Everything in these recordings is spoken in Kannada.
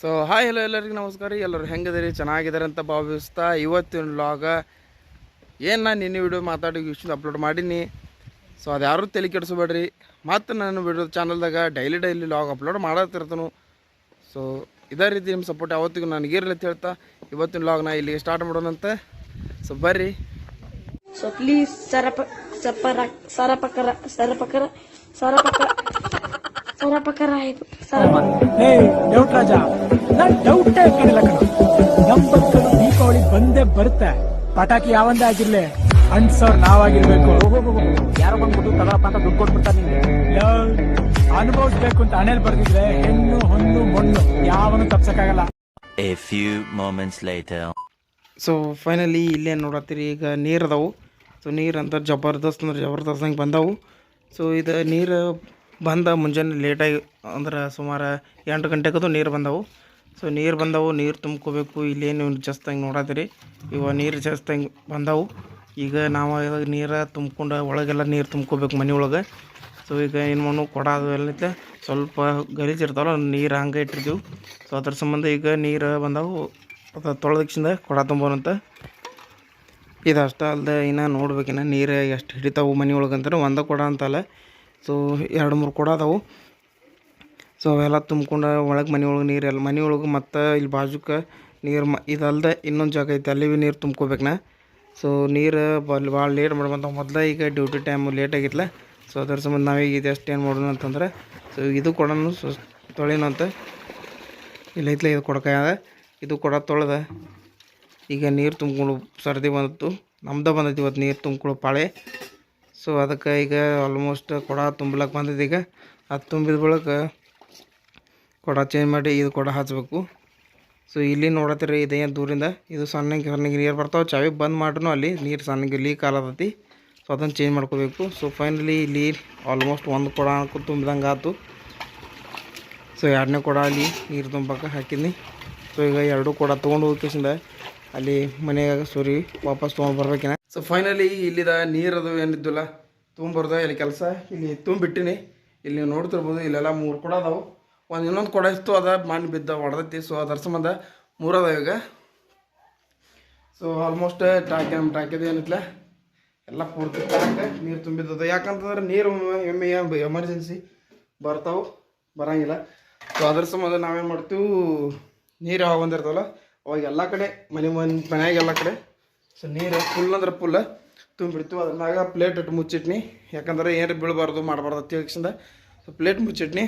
ಸೊ ಹಾಯ್ ಹಲೋ ಎಲ್ಲರಿಗೂ ನಮಸ್ಕಾರ. ರೀ ಎಲ್ಲರೂ ಹೆಂಗಿದ್ದೀರಿ? ಚೆನ್ನಾಗಿದ್ದಾರೆ ಅಂತ ಭಾವಿಸ್ತಾ ಇವತ್ತಿನ ಲಾಗ ಏನು ನಾನು ನಿನ್ನೆ ವಿಡಿಯೋ ಮಾತಾಡಿ ಇಷ್ಟು ಅಪ್ಲೋಡ್ ಮಾಡೀನಿ. ಸೊ ಅದು ಯಾರೂ ತಲೆ ಕೆಡಿಸ್ಬೇಡ್ರಿ. ಮತ್ತು ನಾನು ವಿಡಿಯೋ ಚಾನಲ್ದಾಗ ಡೈಲಿ ಡೈಲಿ ಲಾಗ್ ಅಪ್ಲೋಡ್ ಮಾಡತ್ತಿರ್ತಾನು. ಸೊ ಇದೇ ರೀತಿ ನಿಮ್ಮ ಸಪೋರ್ಟ್ ಯಾವತ್ತಿಗೂ ನನಗಿರಲಿ ಅಂತ ಹೇಳ್ತಾ ಇವತ್ತಿನ ಲಾಗ್ ಲಾಗ್ನ ಇಲ್ಲಿಗೆ ಸ್ಟಾರ್ಟ್ ಮಾಡೋಣಂತ ಸೊ ಬರ್ರಿ. ಸೊ ಪ್ಲೀಸ್ ಸರಪ ಸಪ್ಪರ ಸರಪಕರ ಸರಪಕರ ಸರಪಕರ ಸರಪಕರ ಇದು. ಹೇ ಡೌಟ್ ರಾಜ. ನಾನ್ ಡೌಟೇ ಕೇಳಿಲ್ಲ ಕಣ. ನಮ್ ಬದುಕಲು ದೀಪಾವಳಿ ಬಂದೇ ಬರುತ್ತೆ. ಪಟಾಕಿ ಯಾವಂದೇ ಆಗಿರ್ಲಿ ಅನ್ಸೋರ್ ನಾವಾಗಿರ್ಬೇಕು. ಯಾರೋ ಬಂದ್ಬಿಟ್ಟು ತಗೊಳಪ್ಪ ಅಂತ ದುಡ್ಡು ಕೊಟ್ಬಿಡ್ತಾರೆ ಅನುಭವಿಸ್ಬೇಕು ಅಂತ ಹಣೆಲ್ ಬರ್ದಿದ್ರೆ ಹೆಣ್ಣು ಹೊಣ್ಣು ಮಣ್ಣು ಯಾವನು ತಪ್ಸಕ್ಕಾಗಲ್ಲ. A few moments later. So finally ಇಲ್ಲೇ ನೋಡತ್ತೀರಿ ಈಗ ನೀರು ಅದಾವು. ಸೊ ನೀರು ಅಂತ ಜಬರ್ದಸ್ತ್ ಅಂದ್ರೆ ಜಬರ್ದಸ್ತ್ ಹಂಗೆ ಬಂದವು. ಸೊ ಇದು ನೀರು ಬಂದ ಮುಂಜಾನೆ ಲೇಟಾಗಿ ಅಂದ್ರೆ ಸುಮಾರು ಎಂಟು ಗಂಟೆಗದು ನೀರು ಬಂದವು. ಸೊ ನೀರು ಬಂದವು, ನೀರು ತುಂಬ್ಕೋಬೇಕು. ಇಲ್ಲೇನು ಜಸ್ಟ್ ಹಂಗೆ ನೋಡತ್ತೀರಿ ಇವ ನೀರು ಜಾಸ್ತಿ ಹಂಗೆ ಬಂದವು. ಈಗ ನಾವು ಇವಾಗ ನೀರು ತುಂಬ್ಕೊಂಡು ಒಳಗೆಲ್ಲ ನೀರು ತುಂಬ್ಕೋಬೇಕು ಮನೆ ಒಳಗೆ. ಸೊ ಈಗ ಏನು ಮಣ್ಣು ಕೊಡ ಅದು ಸ್ವಲ್ಪ ಗಲೀಜು ಇರ್ತಾವಲ್ಲ, ನೀರು ಹಂಗೆ ಇಟ್ಟಿದ್ದೆವು ಸೊ ಅದ್ರ ಸಂಬಂಧ ಈಗ ನೀರು ಬಂದವು. ಅದು ತೊಳೆದಕ್ಷಿಂದ ಕೊಡ ತುಂಬೋನಂತ ಇದು ಅಷ್ಟೇ ಅಲ್ಲದೆ ಇನ್ನು ನೋಡ್ಬೇಕಿನ್ನ. ನೀರು ಎಷ್ಟು ಹಿಡಿತಾವು ಮನೆ ಅಂತಾರೆ ಒಂದೇ ಕೊಡ ಅಂತಲ್ಲ. ಸೊ, ಎರಡು ಮೂರು ಕೊಡ ಅದಾವು. ಸೊ, ಅವೆಲ್ಲ ತುಂಬ್ಕೊಂಡು ಒಳಗೆ ಮನೆ ಒಳಗೆ ನೀರು ಎಲ್ಲ ಮನೆ ಒಳಗೆ ಮತ್ತು ಇಲ್ಲಿ ಬಾಜುಕ್ಕೆ ನೀರು ಮ ಇದಲ್ಲದೆ ಇನ್ನೊಂದು ಜಾಗ ಐತೆ ಅಲ್ಲಿ ಭೀ ನೀರು ತುಂಬ್ಕೋಬೇಕು ನಾ ಸೊ, ನೀರು ಬಲ್, ಭಾಳ ಲೇಟ್ ಮಾಡ್ಬಂತ ಮೊದಲ ಈಗ ಡ್ಯೂಟಿ ಟೈಮು ಲೇಟ್ ಆಗಿತ್ತಲ್ಲ ಸೊ, ಅದರ ಸಂಬಂಧ ನಾವೀಗ ಇದಷ್ಟು ಏನು ಮಾಡೋಣ ಅಂತಂದ್ರೆ, ಸೊ, ಇದು ಕೊಡನು ಸೊ ತೊಳೆನಂತ ಇಲ್ಲ ಐತ್ಲೆ, ಇದು ಕೊಡಕ ಇದು ಕೊಡ ತೊಳೆದ. ಈಗ ನೀರು ತುಂಬ್ಕೊಂಡು ಸರ್ದಿ ಬಂದಿತ್ತು ನಮ್ದು ಬಂದೈತಿ ಇವತ್ತು ನೀರು ತುಂಬ್ಕೊಳ್ಳೋ ಪಾಳೆ. ಸೊ ಅದಕ್ಕೆ ಈಗ ಆಲ್ಮೋಸ್ಟ್ ಕೊಡ ತುಂಬಲಕ್ಕೆ ಬಂದಿದೆ ಈಗ. ಅದು ತುಂಬಿದ ಬಳಕ ಕೊಡ ಚೇಂಜ್ ಮಾಡಿ ಇದು ಕೊಡ ಹಚ್ಚಬೇಕು ಸೊ ಇಲ್ಲಿ ನೋಡತ್ತೀರಿ ಇದೇನು ದೂರಿಂದ? ಇದು ಸಣ್ಣಗೆ ಸಣ್ಣಗೆ ನೀರು ಬರ್ತಾವೆ. ಚಾವಿ ಬಂದ್ ಮಾಡ್ರೂ ಅಲ್ಲಿ ನೀರು ಸಣ್ಣಗೆ ಲೀಕ್ ಆಲತೈತಿ. ಸೊ ಅದನ್ನು ಚೇಂಜ್ ಮಾಡ್ಕೋಬೇಕು. ಸೊ ಫೈನಲಿ ಇಲ್ಲಿ ಆಲ್ಮೋಸ್ಟ್ ಒಂದು ಕೊಡ ತುಂಬಿದಂಗೆ ಆಯ್ತು ಸೊ ಎರಡನೇ ಕೊಡ ಅಲ್ಲಿ ನೀರು ತುಂಬಕ್ಕೆ ಹಾಕಿದ್ನಿ. ಸೊ ಈಗ ಎರಡೂ ಕೊಡ ತೊಗೊಂಡು ಹೋಗಿಸಿಂದ ಅಲ್ಲಿ ಮನೆಯಾಗ ಸುರಿ ವಾಪಸ್ ತೊಗೊಂಡು ಬರ್ಬೇಕಿನ. ಸೊ ಫೈನಲಿ ಇಲ್ಲಿದ ನೀರದು ಏನಿದ್ದಿಲ್ಲ ತೊಗೊಂಬರ್ದ ಇಲ್ಲಿ ಕೆಲಸ, ಇಲ್ಲಿ ತುಂಬಿಟ್ಟಿನಿ. ಇಲ್ಲಿ ನೀವು ನೋಡ್ತಿರ್ಬೋದು, ಇಲ್ಲೆಲ್ಲ ಮೂರು ಕೊಡ ಅದಾವು. ಒಂದು ಇನ್ನೊಂದು ಕೊಡ ಇತ್ತು, ಅದ ಮಣ್ಣು ಬಿದ್ದ ಹೊಡೆದೈತಿ ಸೊ ಅದರ ಸಂಬಂಧ ಮೂರು ಈಗ. ಸೊ ಆಲ್ಮೋಸ್ಟ್ ಟಾಕಿ ನಮ್ಮ ಟಾಕಿದ ಎಲ್ಲ ಪೂರ್ತಿ ಟ್ಯಾಂಕ್, ನೀರು ತುಂಬಿದ್ದದ. ಯಾಕಂತಂದ್ರೆ ನೀರು ಎಮ್ಮೆ ಎಮರ್ಜೆನ್ಸಿ ಬರ್ತಾವೆ, ಬರಂಗಿಲ್ಲ. ಸೊ ಅದ್ರ ಸಂಬಂಧ ನಾವೇನು ಮಾಡ್ತೀವಿ, ನೀರು ಯಾವಾಗ ಬಂದಿರ್ತಾವಲ್ಲ, ಅವಾಗ ಎಲ್ಲ ಕಡೆ, ಮನೆ ಮನೆ ಮನೆಯಾಗೆಲ್ಲ ಕಡೆ ಸೊ ನೀರು ಫುಲ್ ಅಂದ್ರೆ ಫುಲ್ ತುಂಬಿಡ್ತೀವಿ. ಅದ್ರ ಪ್ಲೇಟ್ ಇಟ್ಟು ಮುಚ್ಚಿಟ್ನಿ. ಯಾಕಂದ್ರೆ ಏನು ಬೀಳಬಾರ್ದು, ಮಾಡಬಾರ್ದು ಅಂತ ತಿಳಿಸಿಂದ. ಸೊ ಪ್ಲೇಟ್ ಮುಚ್ಚಿಟ್ನಿ.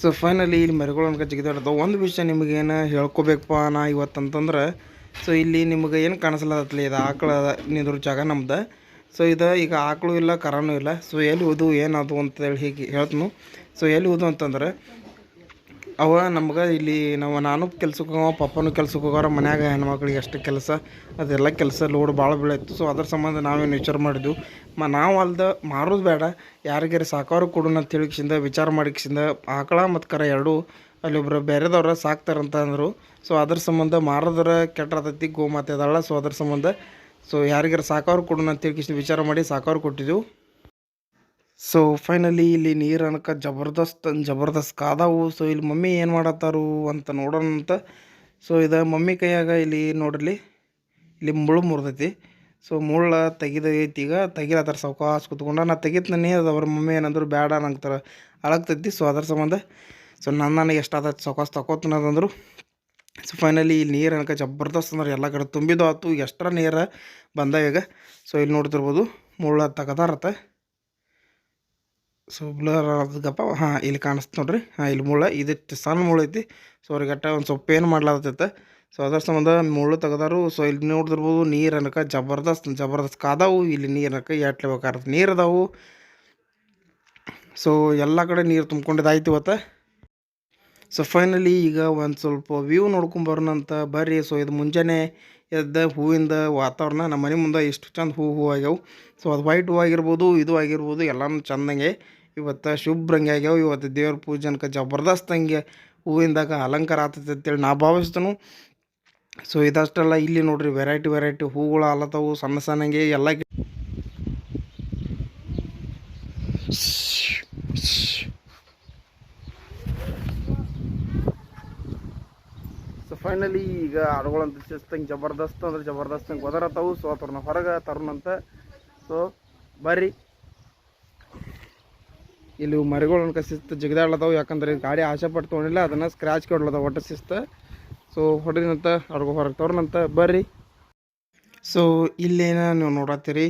ಸೊ ಫೈನಲಿ ಇಲ್ಲಿ ಮರಿಗಳನ್ನ ಜಿಗಿದಾಡ್ದು ಒಂದು ವಿಷಯ ನಿಮಗೇನು ಹೇಳ್ಕೊಬೇಕಪ್ಪ ನಾ ಇವತ್ತು ಅಂತಂದ್ರೆ ಸೊ ಇಲ್ಲಿ ನಿಮಗೆ ಏನು ಕಾಣಿಸಲತ್ತಲಿ? ಇದು ಆಕಳ ನಿಂದ್ರ ಜಾಗ ನಮ್ದು. ಸೊ ಇದು ಈಗ ಆಕಳು ಇಲ್ಲ, ಕರನೂ ಇಲ್ಲ. ಸೊ ಎಲ್ಲಿ ಹೋದು ಏನದು ಅಂತೇಳಿ ಹೀಗೆ ಹೇಳ್ತನು. ಸೊ ಎಲ್ಲಿ ಹೋದು ಅಂತಂದ್ರೆ ಅವ ನಮ್ಗೆ ಇಲ್ಲಿ ನಾವು ನಾನು ಕೆಲ್ಸಕ್ಕೆ ಹೋಗೋ ಪಪ್ಪನೂ ಕೆಲ್ಸಕ್ಕೆ ಹೋಗೋರ ಮನ್ಯಾಗ ಹೆಣ್ಮಕ್ಳಿಗೆ ಎಷ್ಟು ಕೆಲಸ, ಅದೆಲ್ಲ ಕೆಲಸ ಲೋಡ್ ಭಾಳ ಬೀಳೈತು ಸೊ ಅದ್ರ ಸಂಬಂಧ ನಾವೇನು ವಿಚಾರ ಮಾಡಿದ್ವು. ಮ ನಾವು ಅಲ್ದ ಮಾರೋದು ಬೇಡ. ಯಾರಿಗಾರ ಸಾಕೋರು ಕೊಡೋಣ ಅಂತ ಹೇಳಿಕ್ಸಿಂದ ವಿಚಾರ ಮಾಡಿಕ್ಸಿಂದ, ಆಕಳ ಮತ್ತು ಕರ ಎರಡು ಅಲ್ಲಿ ಒಬ್ರು ಬೇರೆದವ್ರ ಸಾಕ್ತಾರಂತ ಅಂದರು. ಸೊ ಅದ್ರ ಸಂಬಂಧ ಮಾರೋದ್ರ ಕೆಟ್ಟತೈತಿ ಗೋಮಾತೆ ಅದಲ್ಲ ಸೊ ಅದ್ರ ಸಂಬಂಧ ಸೊ ಯಾರಿಗಾರು ಸಾಕೋರು ಕೊಡೋಣ ಅಂತ ಹೇಳಿ ವಿಚಾರ ಮಾಡಿ ಸಾಕೋರು ಕೊಟ್ಟಿದ್ದೆವು ಸೊ ಫೈನಲಿ ಇಲ್ಲಿ ನೀರು ಅನ್ಕ ಜಬರ್ದಸ್ತ್ ಜಬರ್ದಸ್ತ್ ಕಾದಾವು. ಸೊ ಇಲ್ಲಿ ಮಮ್ಮಿ ಏನು ಮಾಡತ್ತಾರು ಅಂತ ನೋಡೋಣ ಅಂತ. ಸೊ ಇದು ಮಮ್ಮಿ ಕೈಯಾಗ ಇಲ್ಲಿ ನೋಡ್ರಿ, ಇಲ್ಲಿ ಮುಳ್ಳು ಮುರಿದೈತಿ. ಸೊ ಮುಳ್ಳ ತೆಗಿದೈತಿ ಈಗ. ತೆಗಿಲತ್ತಾರ ಸಾವ್ಕಾಸ್ ಕುತ್ಕೊಂಡ. ನಾ ತೆಗಿತ್ನಿ ಅದು ಅವ್ರ ಮಮ್ಮಿ ಏನಂದ್ರು ಬೇಡ ನಂಗೆ ಅಳಗ್ತೈತಿ. ಸೊ ಅದ್ರ ಸಂಬಂಧ ಸೊ ನನ್ನ ನನಗೆ ಎಷ್ಟು ಆದ ಸಾವ್ಕಾಸ್ ತಗೋತನದಂದ್ರು ಸೊ ಫೈನಲಿ ಇಲ್ಲಿ ನೀರು ಅನ್ಕ ಜಬರ್ದಸ್ತ್ ಅಂದ್ರೆ ಎಲ್ಲ ಕಡೆ ತುಂಬಿದ್ದು ಆಯ್ತು ಎಷ್ಟರ ನೀರು ಬಂದಾವ ಈಗ. ಸೊ ಇಲ್ಲಿ ನೋಡ್ತಿರ್ಬೋದು, ಮುಳ್ಳ ತೆಗದಾರತ್ತ ಸೊ ಬ್ಲರ್ ಆದಕ್ಕಪ್ಪ ಹಾಂ, ಇಲ್ಲಿ ಕಾಣಿಸ್ತು ನೋಡ್ರಿ. ಹಾಂ, ಇಲ್ಲಿ ಮುಳ್ಳ ಇದಿಟ್ಟು ಸಣ್ಣ ಮುಳ್ಳು ಐತಿ. ಸೊ ಅವ್ರಿಗೆ ಗಟ್ಟ ಒಂದು ಸ್ವಲ್ಪ ಏನು ಮಾಡ್ಲಾತೈತೆ. ಸೊ ಅದ್ರ ಸಂಬಂಧ ಮುಳ್ಳು ತೆಗೆದಾರು. ಸೊ ಇಲ್ಲಿ ನೋಡ್ತಿರ್ಬೋದು ನೀರು ಅನ್ನಕ ಜಬರ್ದಸ್ತ್ ಜಬರ್ದಸ್ತ್ ಕಾದಾವು. ಇಲ್ಲಿ ನೀರು ಅನ್ನಕ ಎಟ್ಲೆ ಬೇಕಾದ ನೀರು ಅದಾವು. ಸೊ ಎಲ್ಲ ಕಡೆ ನೀರು ತುಂಬ್ಕೊಂಡಿದ್ದಾಯ್ತು ಇವತ್ತು. ಸೊ ಫೈನಲಿ ಈಗ ಒಂದು ಸ್ವಲ್ಪ ವ್ಯೂ ನೋಡ್ಕೊಂಬರೋಣ ಅಂತ ಬರ್ರಿ ಸೊ ಇದು ಮುಂಜಾನೆ ಎದ್ದ ಹೂವಿಂದ ವಾತಾವರಣ ನಮ್ಮ ಮನೆ ಮುಂದೆ ಎಷ್ಟು ಚಂದ ಹೂ ಹೂ ಆಗ್ಯಾವು. ಸೊ ಅದು ವೈಟ್ ಹೂ ಆಗಿರ್ಬೋದು, ಇದು ಆಗಿರ್ಬೋದು, ಎಲ್ಲನೂ ಚಂದಂಗೆ ಇವತ್ತು ಶುಭ್ರಂಗೆ ಆಗ್ಯಾವ. ಇವತ್ತು ದೇವ್ರ ಪೂಜನಕ ಜಬರ್ದಸ್ತ್ ಹಂಗೆ ಹೂವಿಂದಾಗ ಅಲಂಕಾರ ಆಗ್ತೈತೆ ಅಂತೇಳಿ ನಾ ಭಾವಿಸ್ತೇನೆ. ಸೊ ಇದಷ್ಟೆಲ್ಲ ಇಲ್ಲಿ ನೋಡ್ರಿ ವೆರೈಟಿ ವೆರೈಟಿ ಹೂಗಳು ಆಲತ್ತವು ಸಣ್ಣ ಸಣ್ಣಗೆ ಎಲ್ಲ ಗಿ- ಫೈನಲಿ ಈಗ ಆಡುಗಳಂತ ಶಿಸ್ತಂಗೆ ಜಬರ್ದಸ್ತ್ ಅಂದ್ರೆ ಜಬರ್ದಸ್ತ್ ಹಂಗೆ ಒದರತ್ತವು ಸೊ ಅದ್ರನ್ನ ಹೊರಗೆ ತರೋಣಂತ ಸೊ ಬರ್ರಿ. ಇಲ್ಲಿ ಮರಿಗಳನ್ನ ಶಿಸ್ತು ಜಿಗಿದಾಡ್ಲತ್ತಾವು ಯಾಕಂದ್ರೆ ಗಾಡಿ ಆಸೆ ಪಟ್ಟು ತೊಗೊಂಡಿಲ್ಲ ಅದನ್ನು ಸ್ಕ್ರ್ಯಾಚ್ ಕೊಡ್ಲತ್ತಾವ ಒಟ್ಟು ಶಿಸ್ತು. ಸೊ ಹೊಡೆದಂತ ಅಡ್ಗೋ ಹೊರಗೆ ತೋರ್ನಂತ ಬರ್ರಿ. ಸೊ ಇಲ್ಲೇನ ನೀವು ನೋಡತ್ತೀರಿ.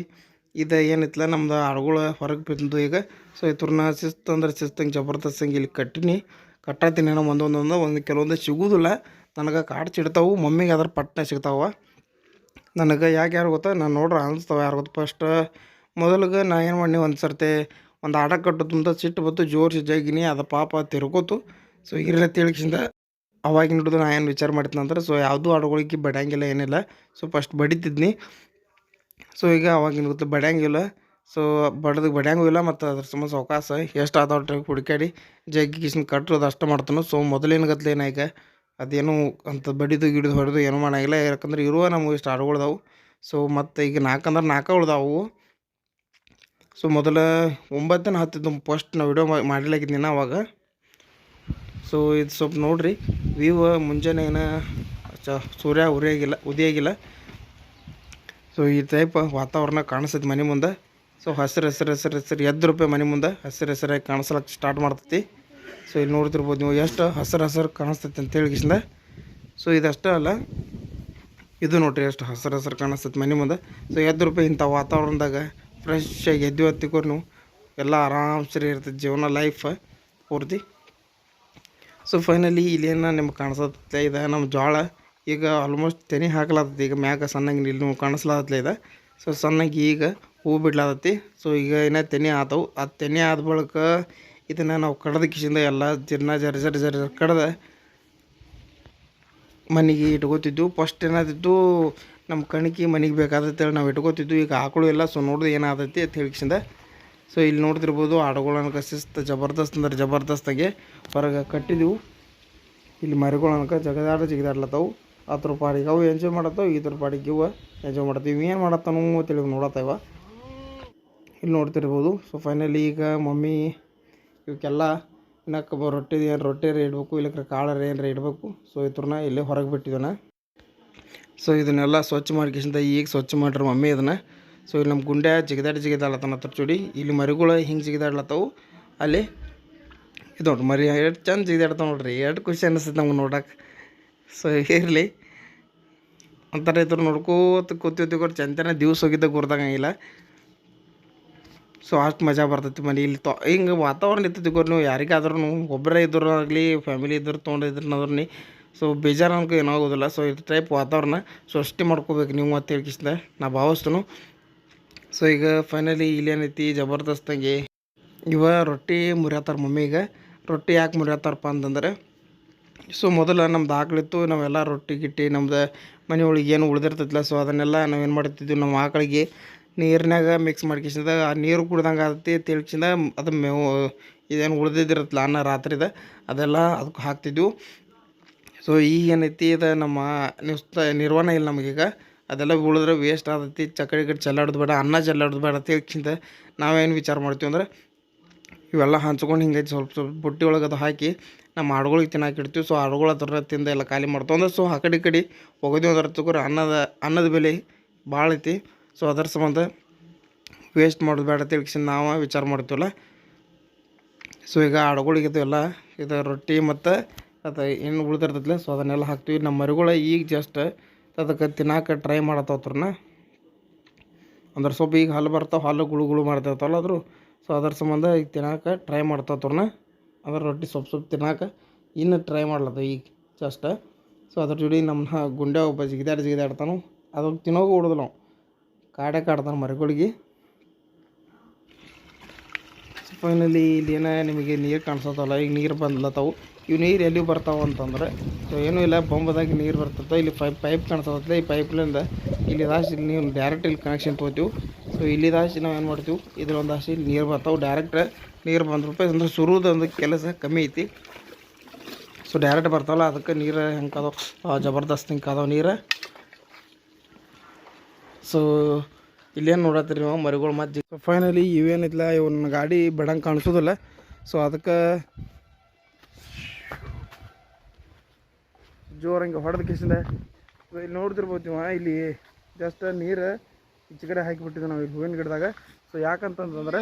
ಇದು ಏನಿತ್ತಲ್ಲ ನಮ್ದು ಆಡುಗಳ ಹೊರಗೆ ಬಿದ್ದು ಈಗ. ಸೊ ಇದ್ರನ್ನ ಶಿಸ್ತು ಅಂದ್ರೆ ಜಬರ್ದಸ್ತ್ ಹಂಗೆ ಇಲ್ಲಿ ಕಟ್ಟಿನಿ. ಕಟ್ಟತ್ತೀನಿ ಏನೋ ಒಂದೊಂದೊಂದು, ಒಂದು ಕೆಲವೊಂದು ಸಿಗುವುದಿಲ್ಲ ನನಗೆ ಕಾಡು ಚಿಡ್ತಾವು ಮಮ್ಮಿಗೆ ಅದ್ರ ಪಟ್ನೆ ಸಿಗ್ತಾವ. ನನಗೆ ಯಾಕೆ ಯಾರು ಗೊತ್ತಾ, ನಾನು ನೋಡ್ರೆ ಅನಿಸ್ತಾವೆ ಯಾರು ಗೊತ್ತು ಫಸ್ಟ್ ಮೊದಲಿಗೆ ನಾ ಏನು ಮಾಡಿ ಒಂದು ಸರ್ತಿ ಒಂದು ಆಟ ಕಟ್ಟು ತುಂಬ ಸಿಟ್ಟು ಬಂತು ಜೋರಿಸಿ ಜಗ್ಗಿನಿ, ಅದು ಪಾಪ ತಿರ್ಕೋತು ಸೊ ಇರಲ್ಲ ತಿಳ್ಕಿಸಿಂದ ಅವಾಗಿನ ಹಿಡಿದು ನಾ ಏನು ವಿಚಾರ ಮಾಡಿದ್ನಂದ್ರೆ ಸೊ ಯಾವುದೂ ಆಡುಗಳಿಗೆ ಬಡಿಯಂಗಿಲ್ಲ, ಏನಿಲ್ಲ. So first ಬಡಿತಿದ್ನಿ. ಸೊ ಈಗ ಅವಾಗಿನ ಗೊತ್ತು ಬಡಿಯಂಗಿಲ್ಲ. ಸೊ ಬಡ್ದು ಬಡ್ಯಾಂಗೂ ಇಲ್ಲ, ಮತ್ತು ಅದ್ರ ಸುಮ್ಮ ಅವಕಾಶ ಎಷ್ಟು ಆದವ್ರ ಹುಡುಕಾಡಿ ಜಗ್ಗಿ ಕಿಸ್ನ ಕಟ್ಟರು ಅದು ಅಷ್ಟು ಮಾಡ್ತಾನೆ. ಸೊ ಮೊದಲೇನು ಗತ್ಲೆ ಏನ ಈಗ? ಅದೇನು ಅಂತ ಬಡಿದು ಗಿಡಿದು ಹೊಡೆದು ಏನೂ ಮಾಡಂಗಿಲ್ಲ. ಯಾಕಂದ್ರೆ ಇರುವ ನಮಗೆ ಇಷ್ಟು ಆಡುಗಳ್ದಾವು ಸೊ ಮತ್ತು ಈಗ ನಾಲ್ಕಂದ್ರೆ ನಾಲ್ಕು ಉಳ್ದಾವು ಸೊ ಮೊದಲ ಒಂಬತ್ತನ ಹತ್ತಿದ್ದು ಫಸ್ಟ್ ನಾವು ವಿಡಿಯೋ ಮಾಡಿಲಾಗಿದ್ದೀನಿ ಅವಾಗ ಸೊ ಇದು ಸ್ವಲ್ಪ ನೋಡ್ರಿ. ವ್ಯೂ ಮುಂಜಾನೆ ಏನು ಚ, ಸೂರ್ಯ ಉರಿಯಾಗಿಲ್ಲ, ಉದಿಯಾಗಿಲ್ಲ. ಸೊ ಈ ಟೈಪ್ ವಾತಾವರಣ ಕಾಣಿಸ್ತೈತಿ ಮನೆ ಮುಂದೆ. ಸೊ ಹಸಿರು ಹಸಿರು ಹಸಿರು ಹಸಿರು, ಎದ್ದು ರೂಪಾಯಿ ಮನೆ ಮುಂದೆ ಹಸಿರು, ಹಸಿರಾಗಿ ಕಾಣಿಸ್ಲಕ್ಕೆ ಸ್ಟಾರ್ಟ್ ಮಾಡ್ತೈತಿ. ಸೊ ಇಲ್ಲಿ ನೋಡ್ತಿರ್ಬೋದು ನೀವು ಎಷ್ಟು ಹಸಿರು ಹಸಿರು ಕಾಣಿಸ್ತೈತೆ ಅಂತ ಹೇಳಿಕಿಸಿಂದ ಸೊ ಇದಷ್ಟೇ ಅಲ್ಲ, ಇದು ನೋಡ್ರಿ ಎಷ್ಟು ಹಸಿರು ಹಸಿರು ಕಾಣಿಸ್ತೈತೆ ಮನೆ ಮುಂದೆ. ಸೊ ಎದ್ದು ರೂಪಾಯಿ ಇಂಥ ವಾತಾವರಣದಾಗ ಫ್ರೆಶ್ ಆಗಿ ಎದ್ದು ಹತ್ತಿಕೋರು ನೀವು ಎಲ್ಲ ಆರಾಮ್ ಸರಿ ಇರ್ತೈತಿ ಜೀವನ ಲೈಫ್ ಪೂರ್ತಿ. ಸೊ ಫೈನಲಿ ಇಲ್ಲೇನ ನಿಮ್ಗೆ ಕಾಣಿಸತ್ತೆ, ಇದೆ ನಮ್ಮ ಜೋಳ ಈಗ ಆಲ್ಮೋಸ್ಟ್ ತೆನೆ ಹಾಕ್ಲಾತೈತಿ, ಈಗ ಮ್ಯಾಗ ಸಣ್ಣಗೆ ಇಲ್ಲಿ ನೀವು ಕಾಣಿಸ್ಲಾತಲ್ಲ ಇದೆ. ಸೊ ಸಣ್ಣಗೆ ಈಗ ಹೂ ಬಿಡ್ಲಾತೈತಿ. ಸೊ ಈಗ ಏನ ತೆನೆ ಆತವು, ಆ ತೆನೆ ಆದ ಬಳಿಕ ಇದನ್ನು ನಾವು ಕಡ್ದ ಕಿಸಿಂದ ಎಲ್ಲ ಜೀರ್ಣ ಜರ ಜರ ಜರ ಜರ ಕಡ್ದ ಮನೆಗೆ ಇಟ್ಕೋತಿದ್ವು ಫಸ್ಟ್ ಏನಾದಿತ್ತು ನಮ್ಮ ಕಣಕಿ ಮನೆಗೆ ಬೇಕಾದತ್ತೇಳಿ ನಾವು ಇಟ್ಕೋತಿದ್ವು ಈಗ ಆಕಳು ಎಲ್ಲ ಸೊ ನೋಡಿದ್ರೆ ಏನಾದೈತಿ ಅಂತ ಹೇಳಿಕಿಸಿಂದ ಸೊ ಇಲ್ಲಿ ನೋಡ್ತಿರ್ಬೋದು ಆಡುಗಳನ್ನ ಕಸಿಸ್ತ ಜಬರ್ದಸ್ತ್ ಅಂದ್ರೆ ಜಬರ್ದಸ್ತಾಗೆ ಹೊರಗೆ ಕಟ್ಟಿದ್ದೆವು ಇಲ್ಲಿ ಮರಿಗಳನ್ನ ಜಗದಾಡ ಜಿಗದಾಡ್ಲತ್ತವು. ಅದ್ರ ಪಾಡಿಗೆ ಅವು ಎಂಜಾಯ್ ಮಾಡತ್ತವು, ಇದ್ರ ಪಾಡಿಗೆ ಇವ ಎಂಜಾಯ್ ಮಾಡ್ತೀವಿ ಏನು ಮಾಡತ್ತಾನು ತಿಳಿದು ನೋಡತ್ತವ. ಇಲ್ಲಿ ನೋಡ್ತಿರ್ಬೋದು. ಸೊ ಫೈನಲಿ ಈಗ ಮಮ್ಮಿ ಇವಕ್ಕೆಲ್ಲ ಇನ್ನಕ್ಕೆ ರೊಟ್ಟಿ ಏನು ರೊಟ್ಟಿ ಇಡಬೇಕು, ಇಲ್ಲಕ್ರೆ ಕಾಳರ ಏನರ ಇಡಬೇಕು. ಸೊ ಇದ್ರನ್ನ ಇಲ್ಲೇ ಹೊರಗೆ ಬಿಟ್ಟಿದ್ದಾನೆ ಸೊ ಇದನ್ನೆಲ್ಲ ಸ್ವಚ್ಛ ಮಾಡ್ಕಿಸಿಂದ ಈಗ ಸ್ವಚ್ಛ ಮಾಡ್ರಿ ಮಮ್ಮಿ ಇದನ್ನು. ಸೊ ಇಲ್ಲಿ ನಮ್ಮ ಗುಂಡೆ ಜಿಗಿದಾಡಿ ಜಿಗಿದಾಡ್ಲತ್ತನ ಚೂಡಿ ಇಲ್ಲಿ ಮರಿಗಳು ಹಿಂಗೆ ಜಿಗಿದಾಡ್ಲತ್ತವು. ಅಲ್ಲಿ ಇದು ನೋಡ್ರಿ, ಮರಿ ಎರಡು ಚಂದ ಜಿಗಿದಾಡ್ತಾವೆ ನೋಡ್ರಿ. ಎರಡು ಖುಷಿ ಅನ್ನಿಸ್ತೈತೆ ನಮ್ಗೆ ನೋಡಕ್ಕೆ ಸೊ ಇರಲಿ. ಒಂಥರ ಇದ್ರ ನೋಡ್ಕೋತ ಕೊಟ್ಟು ಚಂತನ ದಿವ್ಸ ಹೋಗಿದ್ದ ಗುರ್ದಾಗಂಗಿಲ್ಲ. ಸೊ ಅಷ್ಟು ಮಜಾ ಬರ್ತೈತಿ ಮನೆ. ಇಲ್ಲಿ ತೊ, ಹಿಂಗೆ ವಾತಾವರಣ ಇರ್ತೈತಿ ಗೊರ್ನು ನೀವು ಯಾರಿಗಾದ್ರೂ ಒಬ್ಬರೇ ಇದ್ರು ಆಗಲಿ ಫ್ಯಾಮಿಲಿ ಇದ್ರು ತೊಗೊಂಡಿದ್ರು ನೀ, ಸೊ ಬೇಜಾರು ಅನ್ಕೊ ಏನಾಗೋದಿಲ್ಲ ಸೊ ಇದು ಟೈಪ್ ವಾತಾವರಣ. ಸೊ ಅಷ್ಟೇ ಮಾಡ್ಕೋಬೇಕು ನೀವು ಮತ್ತೆ ಹೇಳ್ಕಿಸ್ದ ನಾ ಭಾವಿಸ್ತನು. ಸೊ ಈಗ ಫೈನಲಿ ಇಲ್ಲೇನೈತಿ ಜಬರ್ದಸ್ತಾಗಿ ಇವ ರೊಟ್ಟಿ ಮುರಿಯತ್ತಾರ ಮಮ್ಮಿಗೆ. ರೊಟ್ಟಿ ಯಾಕೆ ಮುರಿಯತ್ತಾರಪ್ಪ ಅಂತಂದ್ರೆ, ಸೊ ಮೊದಲು ನಮ್ದು ಆಕಳಿತ್ತು ನಾವೆಲ್ಲ ರೊಟ್ಟಿ ಗಿಟ್ಟಿ ನಮ್ದು ಮನೆಯೊಳಗೆ ಏನು ಉಳಿದಿರ್ತೈತಿಲ್ಲ ಸೊ ಅದನ್ನೆಲ್ಲ ನಾವೇನು ಮಾಡ್ತಿದ್ವಿ, ನಮ್ಮ ಆಕಳಿಗೆ ನೀರಿನಾಗ ಮಿಕ್ಸ್ ಮಾಡ್ಕಿಸಿದ, ಆ ನೀರು ಕುಡ್ದಂಗೆ ಆಗತ್ತೆ ತಿಳ್ಕಿಂದ ಅದು ಮೇವು, ಇದೇನು ಉಳ್ದಿದ್ದಿರುತ್ತಲ್ಲ ಅನ್ನ ರಾತ್ರಿದ, ಅದೆಲ್ಲ ಅದಕ್ಕೆ ಹಾಕ್ತಿದ್ದೆವು ಸೊ ಈಗ ಏನೈತಿ ಇದು ನಮ್ಮ ನಿಸ್ತ, ನಿರ್ವಹಣೆ ಇಲ್ಲ ನಮಗೀಗ ಅದೆಲ್ಲ ಉಳಿದ್ರೆ ವೇಸ್ಟ್ ಆಗತ್ತೆ ಚಕಡಿ ಕಡೆ ಚೆಲ್ಲಾಡೋದು ಬೇಡ, ಅನ್ನ ಚೆಲ್ಲಾಡೋದು ಬೇಡ ತಿಳ್ಕಿಂದ ನಾವೇನು ವಿಚಾರ ಮಾಡ್ತೀವಿ ಅಂದ್ರೆ, ಇವೆಲ್ಲ ಹಂಚ್ಕೊಂಡು ಹಿಂಗೈತಿ ಸ್ವಲ್ಪ ಸ್ವಲ್ಪ ಬುಟ್ಟಿ ಒಳಗೆ ಅದು ಹಾಕಿ, ನಮ್ಮ ಆಡುಗಳಿಗೆ ತಿನ್ನಾಕಿಡ್ತೀವಿ ಸೊ ಆಡುಗಳು ಅದರ ತಿಂದ ಎಲ್ಲ ಖಾಲಿ ಮಾಡ್ತಾವೆ. ಅಂದ್ರೆ ಸೊ ಆ ಕಡೆ ಈ ಕಡೆ ಹೋಗೋದು ಅದ್ರ ತಗೋರಿ ಅನ್ನದ ಅನ್ನದ ಬೆಲೆ ಭಾಳ ಐತಿ. ಸೊ ಅದರ ಸಂಬಂಧ ವೇಸ್ಟ್ ಮಾಡೋದು ಬೇಡ ತಿಳ್ಕಿಸಿ ನಾವು ವಿಚಾರ ಮಾಡ್ತೀವಲ್ಲ? ಸೊ ಈಗ ಆಡುಗಳಿಗೆ ಇದು ಎಲ್ಲ, ಇದು ರೊಟ್ಟಿ ಮತ್ತು ಅದು ಏನು ಉಳ್ದಿರ್ತೈತಿಲ್ಲ ಸೊ ಅದನ್ನೆಲ್ಲ ಹಾಕ್ತೀವಿ. ನಮ್ಮ ಮರಿಗಳು ಈಗ ಜಸ್ಟ್ ಅದಕ್ಕೆ ತಿನ್ನಾಕ ಟ್ರೈ ಮಾಡತ್ತವ್ರನ್ನ ಅಂದ್ರೆ ಸ್ವಲ್ಪ ಈಗ ಹಾಲು ಬರ್ತಾವೆ, ಹಾಲು ಗುಳು ಗುಳು ಮಾಡ್ತಿರ್ತಾವಲ್ಲ ಆದರೂ ಸೊ ಅದ್ರ ಸಂಬಂಧ ಈಗ ತಿನ್ನಕ್ಕೆ ಟ್ರೈ ಮಾಡ್ತಾವ್ರನ್ನ ಅಂದ್ರೆ ರೊಟ್ಟಿ ಸ್ವಲ್ಪ ಸ್ವಲ್ಪ ತಿನ್ನಾಕ ಇನ್ನು ಟ್ರೈ ಮಾಡ್ಲತ್ತ ಈಗ ಜಸ್ಟ್ ಸೊ ಅದ್ರ ಜೋಡಿ ನಮ್ಮನ್ನ ಗುಂಡೆ ಒಬ್ಬ ಜಿಗಿದಾಡಿ ಜಿಗಿದಾಡ್ತಾನು. ಅದಕ್ಕೆ ತಿನ್ನೋಕೆ ಹೊಡೋದಿಲ್ಲ ನಾವು ಕಾಡೆ ಕಾಡ್ತಾರೆ ಮರಗಳಿಗೆ. ಫೈನಲಿ ಇಲ್ಲಿ ಏನೋ ನಿಮಗೆ ನೀರು ಕಾಣಿಸತ್ತಲ್ಲ, ಈಗ ನೀರು ಬಂದ್ಲತ್ತಾವು ಇವು ನೀರು ಎಲ್ಲಿ ಬರ್ತಾವ ಅಂತಂದ್ರೆ ಸೊ ಏನೂ ಇಲ್ಲ, ಬೊಂಬದಾಗ ನೀರು ಬರ್ತದೆ ಇಲ್ಲಿ ಪೈಪ್ ಪೈಪ್ ಕಾಣಿಸತ್ತೆ ಈ ಪೈಪ್ಲಿಂದ ಇಲ್ಲಿ ದಾಸಿ ಇಲ್ಲಿ ನೀವು ಡೈರೆಕ್ಟ್ ಇಲ್ಲಿ ಕನೆಕ್ಷನ್ ತೊಗೋತೀವಿ. ಸೊ ಇಲ್ಲಿ ದಾಸಿ ನಾವು ಏನು ಮಾಡ್ತೀವಿ ಇದ್ರ ಒಂದು ದಾಸಿ ಇಲ್ಲಿ ನೀರು ಬರ್ತಾವೆ ಡೈರೆಕ್ಟ್ ನೀರು ಬಂದ ರೂಪಾಯಿ ಅಂದ್ರೆ ಸುರುವುದೊಂದು ಕೆಲಸ ಕಮ್ಮಿ ಐತಿ. ಸೊ ಡೈರೆಕ್ಟ್ ಬರ್ತಾವಲ್ಲ, ಅದಕ್ಕೆ ನೀರು ಹೆಂಗೆ ಕಾದವು ಜಬರ್ದಸ್ತ್ ಹಿಂಗೆ ಕಾದವು ನೀರು. ಸೊ ಇಲ್ಲೇನು ನೋಡತ್ತೀರಿ ನೀವು, ಮರಿಗಳು ಮತ್ತೆ ಫೈನಲಿ ಇವೇನಿಲ್ಲ ಇವನ್ನ ಗಾಡಿ ಬಿಡಂಗೆ ಕಾಣಿಸೋದಿಲ್ಲ. ಸೊ ಅದಕ್ಕೆ ಜೋರಂಗೆ ಹೊಡೆದ ಕಿಸಿಂದ. ಇಲ್ಲಿ ನೋಡ್ತಿರ್ಬೋದು ನೀವು ಇಲ್ಲಿ ಜಸ್ಟ್ ನೀರು ಈಚೆ ಕಡೆ ಹಾಕಿಬಿಟ್ಟಿದ್ದೆ ನಾವು, ಇಲ್ಲಿ ಹೂವಿನ ಗಿಡದಾಗ. ಸೊ ಯಾಕಂತಂದ್ರೆ,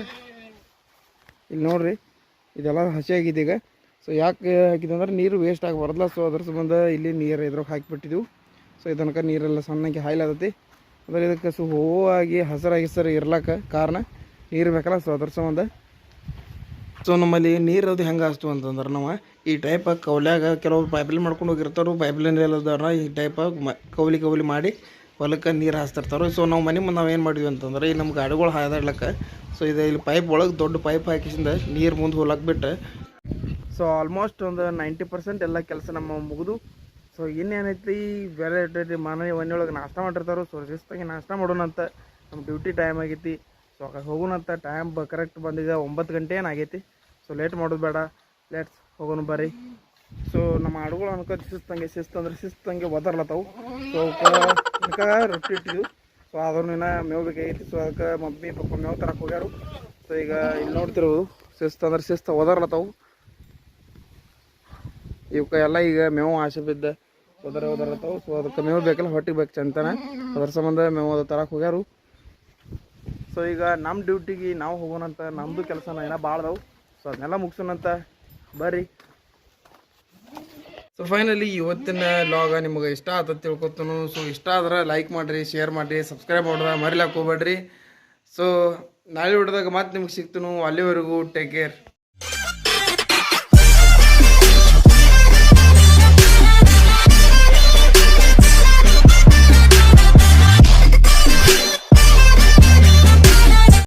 ಇಲ್ಲಿ ನೋಡ್ರಿ, ಇದೆಲ್ಲ ಹಸಿಯಾಗಿದೆ ಈಗ. ಸೊ ಯಾಕೆ ಹಾಕಿದೆ ಅಂದ್ರೆ, ನೀರು ವೇಸ್ಟ್ ಆಗಬಾರ್ದಲ್ಲ. ಸೊ ಅದ್ರ ಸಂಬಂಧ ಇಲ್ಲಿ ನೀರು ಇದ್ರಾಗ ಹಾಕಿಬಿಟ್ಟಿದ್ದೆವು ಸೊ ಇದನಕ ನೀರೆಲ್ಲ ಸಣ್ಣಗೆ ಹಾಯ್ಲಾದತಿ ಅಂದ್ರೆ ಇದಕ್ಕೆ ಸೊ ಹೂವಾಗಿ ಹಸಿರಾಗಿ ಸರ್ ಇರ್ಲಕ್ಕ ಕಾರಣ ನೀರು ಬೇಕಲ್ಲ ಸೊ ಅದ್ರ ಸಂಬಂಧ. ಸೊ ನಮ್ಮಲ್ಲಿ ನೀರು ಅದು ಹೆಂಗೆ ಹಚ್ತು ಅಂತಂದ್ರೆ ನಾವು ಈ ಟೈಪ್ ಕೌಲ್ಯಾಗ ಕೆಲವ್ರು ಪೈಪ್ಲೈನ್ ಮಾಡ್ಕೊಂಡು ಹೋಗಿರ್ತಾರೋ ಪೈಪ್ಲೈನ್ ಇಲ್ಲದವ್ರನ್ನ ಈ ಟೈಪ್ ಮ, ಕೌಲಿ ಕೌಲಿ ಮಾಡಿ ಹೊಲಕ್ಕೆ ನೀರು ಹಾಸ್ತಿರ್ತಾರೆ ಸೊ ನಾವು ಮನೆ ಮುಂದೆ ನಾವು ಏನು ಮಾಡಿದ್ವಿ ಅಂತಂದ್ರೆ ಈ ನಮ್ಮ ಗಾಡಿಗಳು ಹಾದಾಡ್ಲಕ್ಕ ಸೊ ಇದು ಇಲ್ಲಿ ಪೈಪ್ ಒಳಗೆ ದೊಡ್ಡ ಪೈಪ್ ಹಾಕಿಸಿಂದ ನೀರು ಮುಂದೆ ಹೋಲಕ್ಕೆ ಬಿಟ್ಟು. ಸೊ ಆಲ್ಮೋಸ್ಟ್ ಒಂದು ನೈಂಟಿ ಪರ್ಸೆಂಟ್ ಎಲ್ಲ ಕೆಲಸ ನಮ್ಮ ಮುಗಿದು. ಸೊ ಇನ್ನೇನೈತಿ? ಬೇರೆ ಇಟ್ಟೈತಿ ಮನೆ ಒಳಗೆ ನಾಷ್ಟ ಮಾಡಿರ್ತಾರೆ ಸೊ ಶಿಸ್ತಾಗಿ ನಾಷ್ಟ ಮಾಡೋಣ ಅಂತ ನಮ್ಮ ಡ್ಯೂಟಿ ಟೈಮ್ ಆಗೈತಿ ಸೊ ಹೋಗೋಣಂತ ಟೈಮ್ ಬ ಕರೆಕ್ಟ್ ಬಂದಿದೆ ಒಂಬತ್ತು ಗಂಟೆ ಏನಾಗೈತಿ ಸೊ ಲೇಟ್ ಮಾಡೋದು ಬೇಡ. ಲೇಟ್ಸ್ ಹೋಗೋಣ ಬರ್ರಿ. ಸೊ ನಮ್ಮ ಹಾಡುಗಳು ಅನ್ಕೋ ಶಿಸ್ತಂಗೆ ಶಿಸ್ತು ಅಂದ್ರೆ ಶಿಸ್ತಂಗೆ ಒದರ್ಲತ್ತಾವು. ಸೊ ಅದಕ್ಕೆ ರೊಟ್ಟಿ ಇಟ್ಟಿದ್ವು. ಸೊ ಅದನ್ನು ಮೇವು ಬೇಕಾಗಿತ್ತು ಸೊ ಅದಕ್ಕೆ ಮಮ್ಮಿ, ಪಪ್ಪ ಮೇವು ತರಕ್ಕೆ ಹೋಗ್ಯಾರು. ಸೊ ಈಗ ಇಲ್ಲಿ ನೋಡ್ತಿರೋದು. ಶಿಸ್ತು ಅಂದ್ರೆ ಶಿಸ್ತು ಒದರ್ಲತ್ತಾವು. ಇವಕ್ಕೆ ಎಲ್ಲ ಈಗ ಮೇವು ಆಸೆ ಬಿದ್ದ ಒದರ ಒದರತ್ತಾವು ಸೊ ಅದಕ್ಕೆ ಮೇವು ಬೇಕಲ್ಲ, ಹೊಟ್ಟಿಗೆ ಬೇಕು ಚಂತನ. ಅದ್ರ ಸಂಬಂಧ ಮೇವು ಅದು ತರಕ್ಕೆ ಹೋಗ್ಯಾರು. ಸೊ ಈಗ ನಮ್ಮ ಡ್ಯೂಟಿಗೆ ನಾವು ಹೋಗೋಣಂತ ನಮ್ಮದು ಕೆಲಸನ ಏನ ಭಾಳ ಅದಾವು. ಸೊ ಅದನ್ನೆಲ್ಲ ಮುಗಿಸೋಣಂತ. ಬರ್ರಿ. ಸೊ ಫೈನಲಿ ಇವತ್ತಿನ ಲಾಗ ನಿಮಗೆ ಇಷ್ಟ ಆತ ತಿಳ್ಕೊತನು. ಸೊ ಇಷ್ಟ ಆದ್ರೆ ಲೈಕ್ ಮಾಡಿರಿ ಶೇರ್ ಮಾಡಿರಿ ಸಬ್ಸ್ಕ್ರೈಬ್ ಮಾಡೋದ ಮರಿಲಾಕ್ ಹೋಗ್ಬೇಡ್ರಿ. ಸೊ ನಾಳೆ ಹೊಡೆದಾಗ ಮತ್ತೆ ನಿಮ್ಗೆ ಸಿಗ್ತನು. ಅಲ್ಲಿವರೆಗೂ ಟೇಕ್ ಕೇರ್